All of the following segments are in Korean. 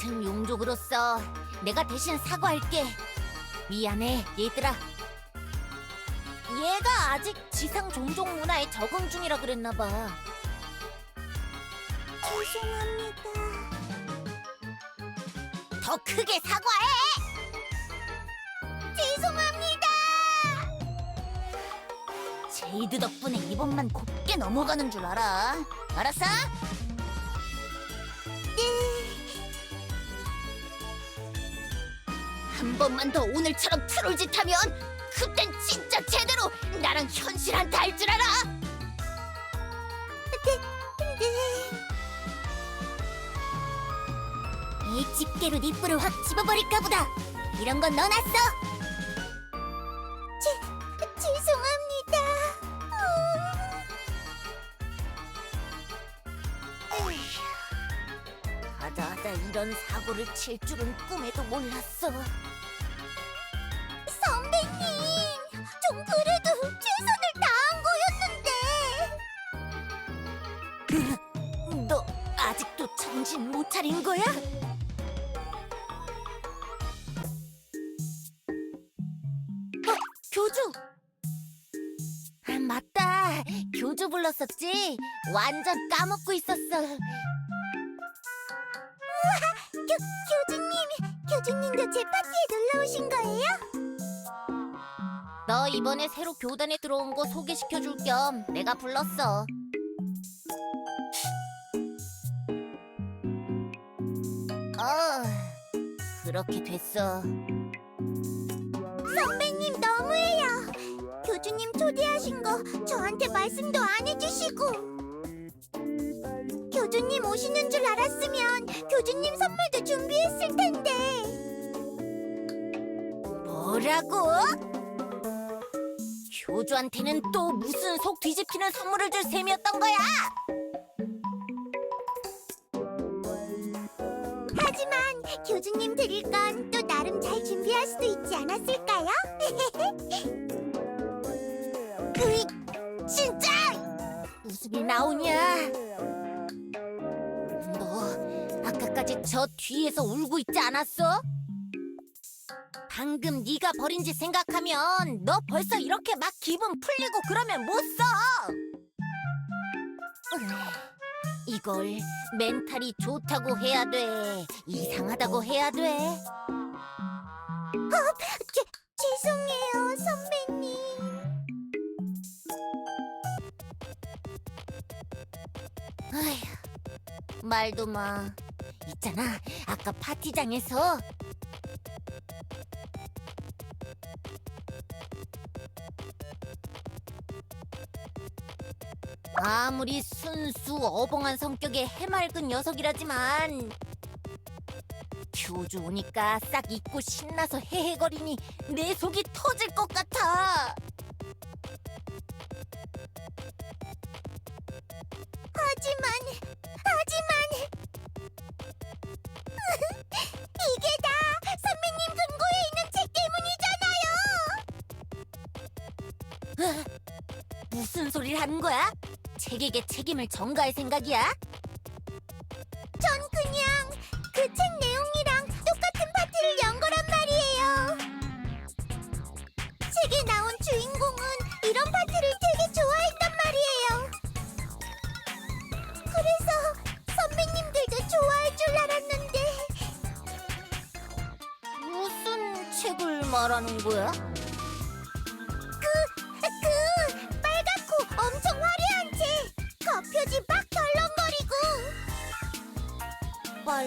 같은 용족으로서 내가 대신 사과할게. 미안해, 얘들아. 얘가 아직 지상 종족 문화에 적응 중이라 그랬나 봐. 죄송합니다. 더 크게 사과해! 죄송합니다. 제이드 덕분에 이번만 곱게 넘어가는 줄 알아. 알았어? 한 번만 더 오늘처럼 트롤 짓 하면 그땐 진짜 제대로 나랑 현실 한타 할 줄 알아! 이 집게로 네 뿔을 확 집어버릴까 보다. 이런 건 넣어놨어. 죄송합니다. 하다하다 이런 사고를 칠 줄은 꿈에도 몰랐어. 너 아직도 정신 못 차린 거야? 어, 교주! 아, 맞다. 교주 불렀었지? 완전 까먹고 있었어. 교, 교주님, 교주님도 제 파티에 놀러 오신 거예요? 너 이번에 새로 교단에 들어온 거 소개시켜 줄 겸 내가 불렀어. 어, 그렇게 됐어. 선배님 너무해요. 교주님 초대하신 거 저한테 말씀도 안 해주시고. 교주님 오시는 줄 알았으면 교주님 선물도 준비했을 텐데. 뭐라고? 교주한테는 또 무슨 속 뒤집히는 선물을 줄 셈이었던 거야? 교주님 드릴 건 또 나름 잘 준비할 수도 있지 않았을까요? 으이, 진짜! 웃음이 나오냐? 너 아까까지 저 뒤에서 울고 있지 않았어? 방금 네가 버린 짓 생각하면 너 벌써 이렇게 막 기분 풀리고 그러면 못 써. 이걸 멘탈이 좋다고 해야 돼. 이상하다고 해야 돼. 죄, 죄송해요, 선배님. 아휴, 말도 마. 있잖아, 아까 파티장에서 아무리 순수 어벙한 성격의 해맑은 녀석이라지만 교주 오니까 싹 잊고 신나서 헤헤거리니 내 속이 터질 것 같아. 하지만, 무슨 소리를 하는 거야? 책에게 책임을 전가할 생각이야?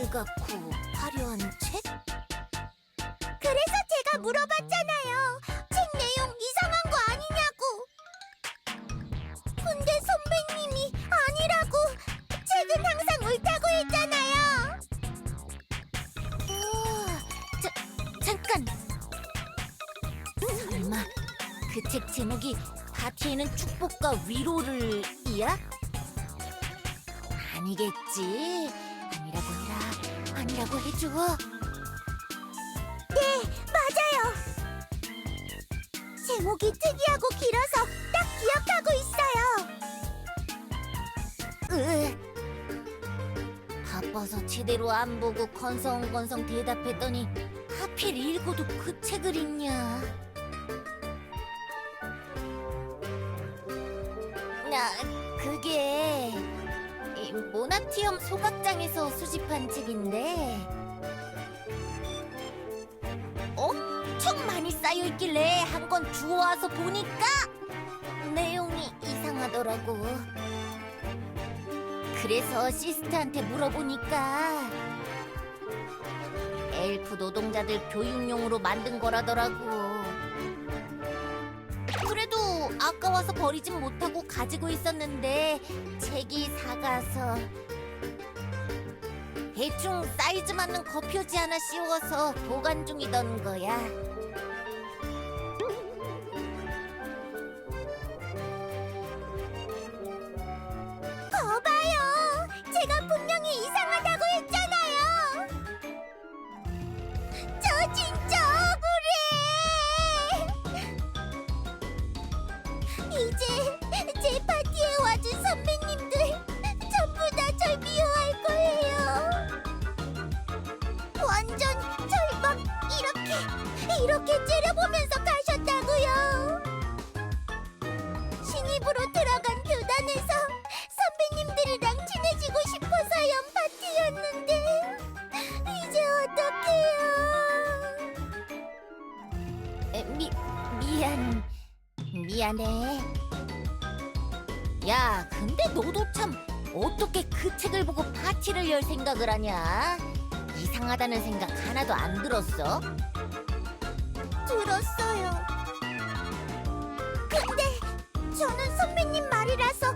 빨갛고 화려한 책? 그래서 제가 물어봤잖아요. 책 내용 이상한 거 아니냐고. 근데 선배님이 아니라고. 책은 항상 옳다고 했잖아요. 자, 잠깐! 설마 그 책 제목이 파티에는 축복과 위로를 이야? 아니겠지. 아니라고 해라. 아니라고 해줘. 네, 맞아요. 제목이 특이하고 길어서 딱 기억하고 있어요. 으. 와서 제대로 안 보고 건성건성 대답했더니 하필 읽어도 그 책을 읽냐? 모나티엄 소각장에서 수집한 책인데 엄청 많이 쌓여 있길래 한 권 주워와서 보니까 내용이 이상하더라고. 그래서 시스트한테 물어보니까 엘프 노동자들 교육용으로 만든 거라더라고. 아까워서 버리진 못하고 가지고 있었는데 책이 사가서 대충 사이즈 맞는 거표지 하나 씌워서 보관 중이던 거야. 이렇게 째려보면서 가셨다고요. 신입으로 들어간 교단에서 선배님들이랑 친해지고 싶어서 연 파티였는데 이제 어떡해요? 에, 미 미안 미안해. 야, 근데 너도 참 어떻게 그 책을 보고 파티를 열 생각을 하냐? 이상하다는 생각 하나도 안 들었어? 들었어요. 근데 저는 선배님 말이라서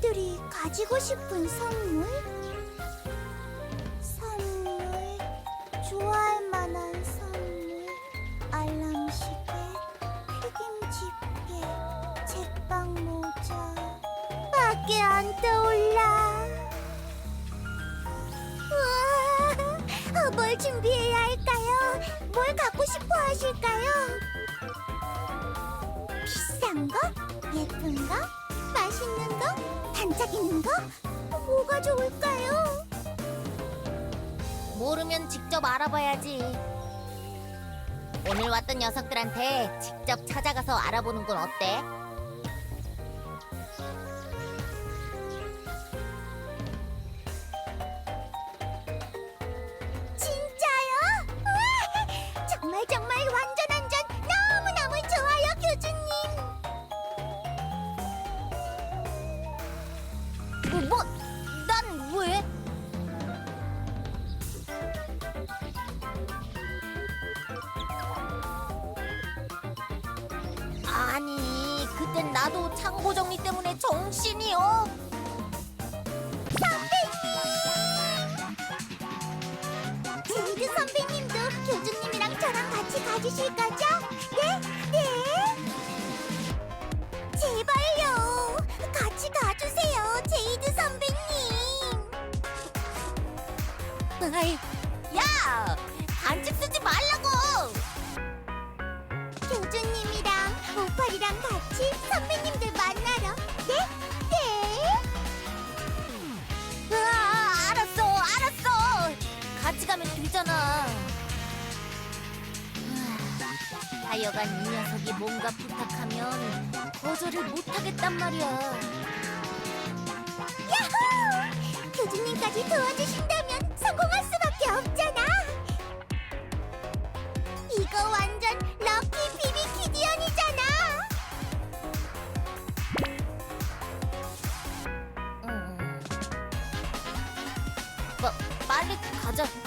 선배님들이 가지고 싶은 선물? 선물, 좋아할 만한 선물, 알람 시계, 튀김 집게, 책방 모자, 밖에 안 떠올라. 우와, 어, 뭘 준비해야 할까요? 뭘 갖고 싶어 하실까요? 비싼 거? 예쁜 거? 맛있는 거? 반짝이는 거? 뭐가 좋을까요? 모르면 직접 알아봐야지. 오늘 왔던 녀석들한테 직접 찾아가서 알아보는 건 어때? 아니, 그땐 나도 창고 정리 때문에 정신이 없. 하여간 이 녀석이 뭔가 부탁하면 거절을 못하겠단 말이야. 야호! 교주님까지 도와주신다면 성공할 수밖에 없잖아. 이거 완전 럭키 비비 키디언이잖아. 음. 뭐, 빨리 가자.